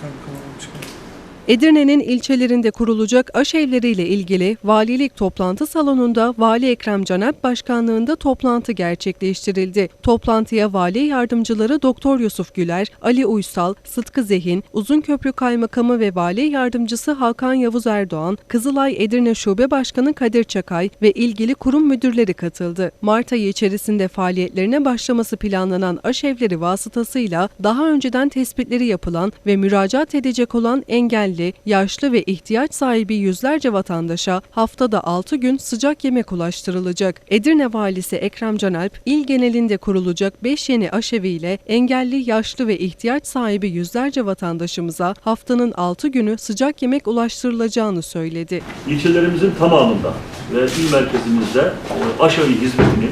kaymakam çıkıyor. Edirne'nin ilçelerinde kurulacak aşevleriyle ilgili valilik toplantı salonunda Vali Ekrem Canep başkanlığında toplantı gerçekleştirildi. Toplantıya vali yardımcıları Doktor Yusuf Güler, Ali Uysal, Sıtkı Zehin, Uzunköprü Kaymakamı ve Vali Yardımcısı Hakan Yavuz Erdoğan, Kızılay Edirne Şube Başkanı Kadir Çakay ve ilgili kurum müdürleri katıldı. Mart ayı içerisinde faaliyetlerine başlaması planlanan aşevleri vasıtasıyla daha önceden tespitleri yapılan ve müracaat edecek olan engelli, yaşlı ve ihtiyaç sahibi yüzlerce vatandaşa haftada 6 gün sıcak yemek ulaştırılacak. Edirne Valisi Ekrem Canalp, il genelinde kurulacak 5 yeni aşeviyle engelli, yaşlı ve ihtiyaç sahibi yüzlerce vatandaşımıza haftanın 6 günü sıcak yemek ulaştırılacağını söyledi. İlçelerimizin tamamında ve il merkezimizde e, aşavi hizmetini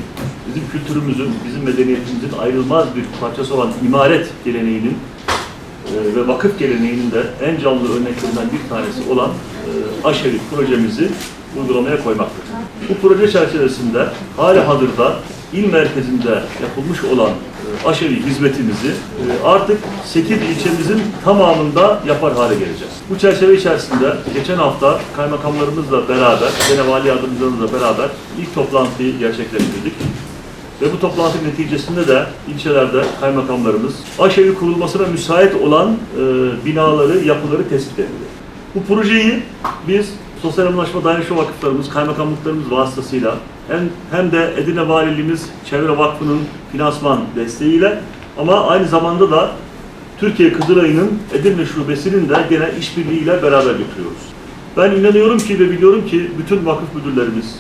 bizim kültürümüzün, bizim medeniyetimizin ayrılmaz bir parçası olan imaret geleneğinin e, ve vakıf geleneğinin de en canlı örneklerinden bir tanesi olan e, aşevi projemizi uygulamaya koymaktadır. Bu proje çerçevesinde hali hazırda il merkezinde yapılmış olan e, aşevi hizmetimizi e, artık 8 ilçemizin tamamında yapar hale geleceğiz. Bu çerçeve içerisinde geçen hafta kaymakamlarımızla beraber, gene vali yardımcılarımızla beraber ilk toplantıyı gerçekleştirdik. Ve bu toplantı neticesinde de ilçelerde kaymakamlarımız aşevi kurulmasına müsait olan e, binaları, yapıları tespit edildi. Bu projeyi biz Sosyal Anlaşma Dayanışma Vakıflarımız, kaymakamlıklarımız vasıtasıyla hem, hem de Edirne Valiliğimiz Çevre Vakfı'nın finansman desteğiyle ama aynı zamanda da Türkiye Kızılay'ın Edirne Şubesi'nin de gene işbirliğiyle beraber götürüyoruz. Ben inanıyorum ki ve biliyorum ki bütün vakıf müdürlerimiz,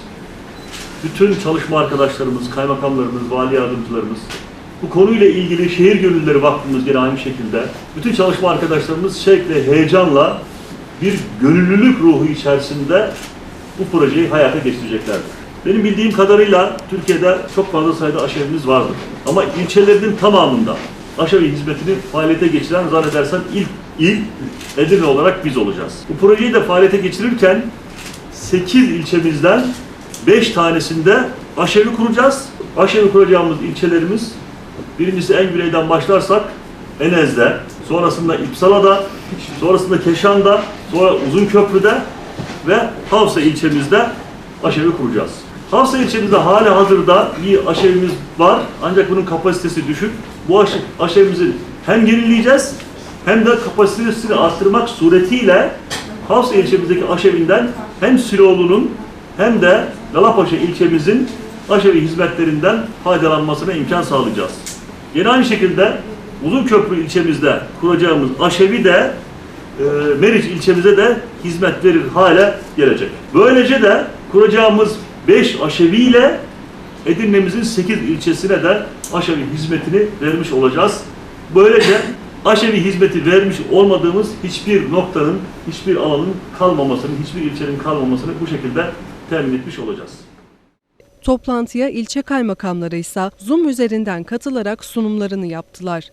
bütün çalışma arkadaşlarımız, kaymakamlarımız, vali yardımcılarımız, bu konuyla ilgili Şehir Gönülleri Vakfımız yine aynı şekilde, bütün çalışma arkadaşlarımız şevkle, heyecanla bir gönüllülük ruhu içerisinde bu projeyi hayata geçireceklerdir. Benim bildiğim kadarıyla Türkiye'de çok fazla sayıda aşevimiz vardır. Ama ilçelerinin tamamında aşevi hizmetini faaliyete geçiren zannedersem ilk il Edirne olarak biz olacağız. Bu projeyi de faaliyete geçirirken 8 ilçemizden 5 tanesinde aşevi kuracağız. Aşevi kuracağımız ilçelerimiz birincisi en güneyden başlarsak Enez'de, sonrasında İpsala'da, sonrasında Keşan'da, sonra Uzunköprü'de ve Havsa ilçemizde aşevi kuracağız. Havsa ilçemizde hali hazırda bir aşevimiz var ancak bunun kapasitesi düşük. Bu aşı, aşevimizi hem yenileyeceğiz hem de kapasitesini arttırmak suretiyle Havsa ilçemizdeki aşevinden hem Siloğlu'nun hem de Lalapaşa ilçemizin aşevi hizmetlerinden faydalanmasına imkan sağlayacağız. Yine aynı şekilde Uzunköprü ilçemizde kuracağımız aşevi de e, Meriç ilçemize de hizmet verir hale gelecek. Böylece de kuracağımız 5 aşeviyle Edirne'mizin 8 ilçesine de aşevi hizmetini vermiş olacağız. Böylece aşevi hizmeti vermiş olmadığımız hiçbir noktanın, hiçbir alanın kalmamasını, hiçbir ilçenin kalmamasını bu şekilde temin etmiş olacağız. Toplantıya ilçe kaymakamları ise Zoom üzerinden katılarak sunumlarını yaptılar.